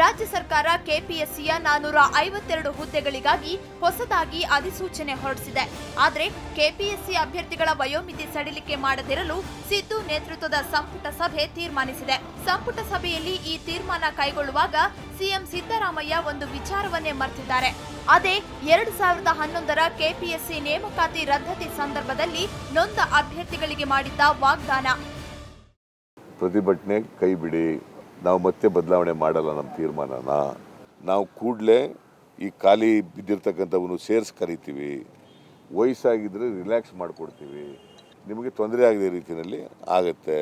ರಾಜ್ಯ ಸರ್ಕಾರ ಕೆಪಿಎಸ್ಸಿಯ ನಾನೂರ ಐವತ್ತೆರಡು ಹುದ್ದೆಗಳಿಗಾಗಿ ಹೊಸದಾಗಿ ಅಧಿಸೂಚನೆ ಹೊರಡಿಸಿದೆ. ಆದರೆ ಕೆಪಿಎಸ್ಸಿ ಅಭ್ಯರ್ಥಿಗಳ ವಯೋಮಿತಿ ಸಡಿಲಿಕೆ ಮಾಡದಿರಲು ಸಿದ್ದು ನೇತೃತ್ವದ ಸಂಪುಟ ಸಭೆ ತೀರ್ಮಾನಿಸಿದೆ. ಸಂಪುಟ ಸಭೆಯಲ್ಲಿ ಈ ತೀರ್ಮಾನ ಕೈಗೊಳ್ಳುವಾಗ ಸಿಎಂ ಸಿದ್ದರಾಮಯ್ಯ ಒಂದು ವಿಚಾರವನ್ನೇ ಮರೆತಿದ್ದಾರೆ. ಅದೇ ಎರಡು ಸಾವಿರದ ಹನ್ನೊಂದರ ಕೆಪಿಎಸ್ಸಿ ನೇಮಕಾತಿ ರದ್ದತಿ ಸಂದರ್ಭದಲ್ಲಿ ನೊಂದ ಅಭ್ಯರ್ಥಿಗಳಿಗೆ ಮಾಡಿದ್ದ ವಾಗ್ದಾನ. ಪ್ರತಿಭಟನೆ ಕೈ ಬಿಡಿ. ನಾವು ಮತ್ತೆ ಬದಲಾವಣೆ ಮಾಡಲ್ಲ ನಮ್ಮ ತೀರ್ಮಾನನ. ನಾವು ಕೂಡಲೇ ಈ ಖಾಲಿ ಬಿದ್ದಿರ್ತಕ್ಕಂಥವನ್ನು ಸೇರಿಸಿ ಕರಿತೀವಿ. ವಯಸ್ಸಾಗಿದ್ದರೆ ರಿಲ್ಯಾಕ್ಸ್ ಮಾಡಿಕೊಡ್ತೀವಿ. ನಿಮಗೆ ತೊಂದರೆ ಆಗದೆ ರೀತಿಯಲ್ಲಿ ಆಗತ್ತೆ.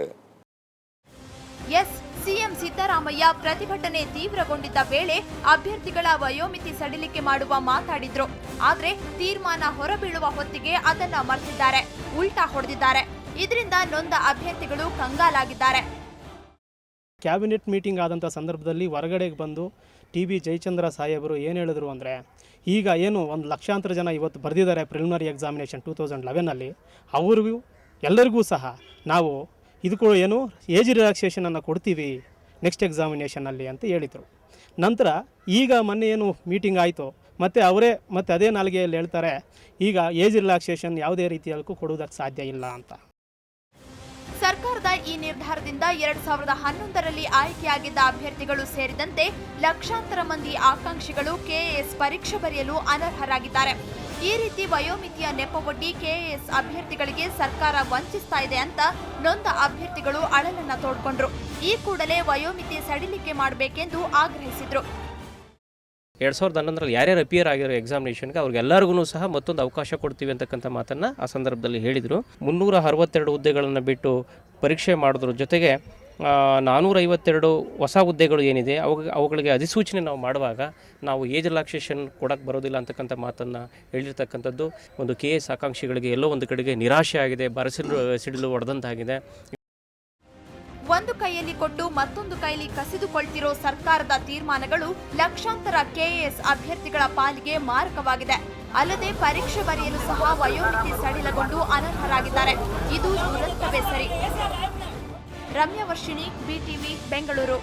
ಎಸ್, ಸಿಎಂ ಸಿದ್ದರಾಮಯ್ಯ ಪ್ರತಿಭಟನೆ ತೀವ್ರಗೊಂಡಿದ್ದ ವೇಳೆ ಅಭ್ಯರ್ಥಿಗಳ ವಯೋಮಿತಿ ಸಡಿಲಿಕೆ ಮಾಡುವ ಮಾತಾಡಿದ್ರು. ಆದ್ರೆ ತೀರ್ಮಾನ ಹೊರಬೀಳುವ ಹೊತ್ತಿಗೆ ಅದನ್ನ ಮರೆತಿದ್ದಾರೆ. ಉಲ್ಟಾ ಹೊಡೆದಿದ್ದಾರೆ. ಇದರಿಂದ ನೊಂದ ಅಭ್ಯರ್ಥಿಗಳು ಕಂಗಾಲಾಗಿದ್ದಾರೆ. ಕ್ಯಾಬಿನೆಟ್ ಮೀಟಿಂಗ್ ಆದಂಥ ಸಂದರ್ಭದಲ್ಲಿ ಹೊರಗಡೆಗೆ ಬಂದು ಟಿ ಬಿ ಜಯಚಂದ್ರ ಸಾಹೇಬರು ಏನು ಹೇಳಿದ್ರು ಅಂದರೆ, ಈಗ ಏನು ಒಂದು ಲಕ್ಷಾಂತರ ಜನ ಇವತ್ತು ಬರೆದಿದ್ದಾರೆ ಪ್ರಿಲಿಮಿನರಿ ಎಕ್ಸಾಮಿನೇಷನ್ ಟೂ ತೌಸಂಡ್ ಲೆವೆನಲ್ಲಿ ಅವ್ರಿಗೂ ಎಲ್ಲರಿಗೂ ಸಹ ನಾವು ಇದಕ್ಕೂ ಏನು ಏಜ್ ರಿಲ್ಯಾಕ್ಸೇಷನನ್ನು ಕೊಡ್ತೀವಿ ನೆಕ್ಸ್ಟ್ ಎಕ್ಸಾಮಿನೇಷನಲ್ಲಿ ಅಂತ ಹೇಳಿದರು. ನಂತರ ಈಗ ಮೊನ್ನೆ ಏನು ಮೀಟಿಂಗ್ ಆಯಿತು, ಮತ್ತು ಅವರೇ, ಮತ್ತು ಅದೇ ನಾಲ್ಗೆಯಲ್ಲಿ ಹೇಳ್ತಾರೆ, ಈಗ ಏಜ್ ರಿಲ್ಯಾಕ್ಸೇಷನ್ ಯಾವುದೇ ರೀತಿಯಲ್ಲೂ ಕೊಡುವುದಕ್ಕೆ ಸಾಧ್ಯ ಇಲ್ಲ ಅಂತ. ಸರ್ಕಾರದ ಈ ನಿರ್ಧಾರದಿಂದ ಎರಡ್ ಸಾವಿರದ ಹನ್ನೊಂದರಲ್ಲಿ ಆಯ್ಕೆಯಾಗಿದ್ದ ಅಭ್ಯರ್ಥಿಗಳು ಸೇರಿದಂತೆ ಲಕ್ಷಾಂತರ ಮಂದಿ ಆಕಾಂಕ್ಷಿಗಳು ಕೆಎಎಸ್ ಪರೀಕ್ಷೆ ಬರೆಯಲು ಅನರ್ಹರಾಗಿದ್ದಾರೆ. ಈ ರೀತಿ ವಯೋಮಿತಿಯ ನೆಪವೊಡ್ಡಿ ಕೆಎಎಸ್ ಅಭ್ಯರ್ಥಿಗಳಿಗೆ ಸರ್ಕಾರ ವಂಚಿಸ್ತಾ ಇದೆ ಅಂತ ನೊಂದ ಅಭ್ಯರ್ಥಿಗಳು ಅಳಲನ್ನ ತೋಡ್ಕೊಂಡ್ರು. ಈ ಕೂಡಲೇ ವಯೋಮಿತಿ ಸಡಿಲಿಕೆ ಮಾಡಬೇಕೆಂದು ಆಗ್ರಹಿಸಿದ್ರು. ಎರಡು ಸಾವಿರದ ಹನ್ನೊಂದರಲ್ಲಿ ಯಾರ್ಯಾರು ಅಪಿಯರ್ ಆಗಿರೋ ಎಕ್ಸಾಮಿನೇಷನ್ಗೆ ಅವ್ರಿಗೆಲ್ಲರಿಗೂ ಸಹ ಮತ್ತೊಂದು ಅವಕಾಶ ಕೊಡ್ತೀವಿ ಅಂತಕ್ಕಂಥ ಮಾತನ್ನು ಆ ಸಂದರ್ಭದಲ್ಲಿ ಹೇಳಿದರು. ಮುನ್ನೂರ ಅರವತ್ತೆರಡು ಹುದ್ದೆಗಳನ್ನು ಬಿಟ್ಟು ಪರೀಕ್ಷೆ ಮಾಡಿದ್ರು. ಜೊತೆಗೆ ನಾನ್ನೂರೈವತ್ತೆರಡು ಹೊಸ ಹುದ್ದೆಗಳು ಏನಿದೆ, ಅವು, ಅವುಗಳಿಗೆ ಅಧಿಸೂಚನೆ ನಾವು ಮಾಡುವಾಗ ನಾವು ಏಜ್ ರಿಲ್ಯಾಕ್ಸೇಷನ್ ಕೊಡೋಕ್ಕೆ ಬರೋದಿಲ್ಲ ಅಂತಕ್ಕಂಥ ಮಾತನ್ನು ಹೇಳಿರ್ತಕ್ಕಂಥದ್ದು ಒಂದು ಕೆ ಎಸ್ ಆಕಾಂಕ್ಷಿಗಳಿಗೆ ಎಲ್ಲೋ ಒಂದು ಕಡೆಗೆ ನಿರಾಶೆ ಆಗಿದೆ ಬರಸಿಲು, ಸಿಡಿಲು ಹೊಡೆದಂತಾಗಿದೆ ಒಂದು ಕೈಯಲ್ಲಿ ಕೊಟ್ಟು ಮತ್ತೊಂದು ಕೈಲಿ ಕಸಿದುಕೊಳ್ತಿರೋ ಸರ್ಕಾರದ ತೀರ್ಮಾನಗಳು ಲಕ್ಷಾಂತರ ಕೆಎಎಸ್ ಅಭ್ಯರ್ಥಿಗಳ ಪಾಲಿಗೆ ಮಾರಕವಾಗಿದೆ. ಅಲ್ಲದೆ ಪರೀಕ್ಷೆ ಬರೆಯಲು ಸಹ ವಯೋಮಿತಿ ಸಡಿಲಗೊಂಡು ಅನರ್ಹರಾಗಿದ್ದಾರೆ. ಇದು ದುರಂತವೇ ಸರಿ. ರಮ್ಯವರ್ಷಿಣಿ ಬಿಟಿವಿ, ಬೆಂಗಳೂರು.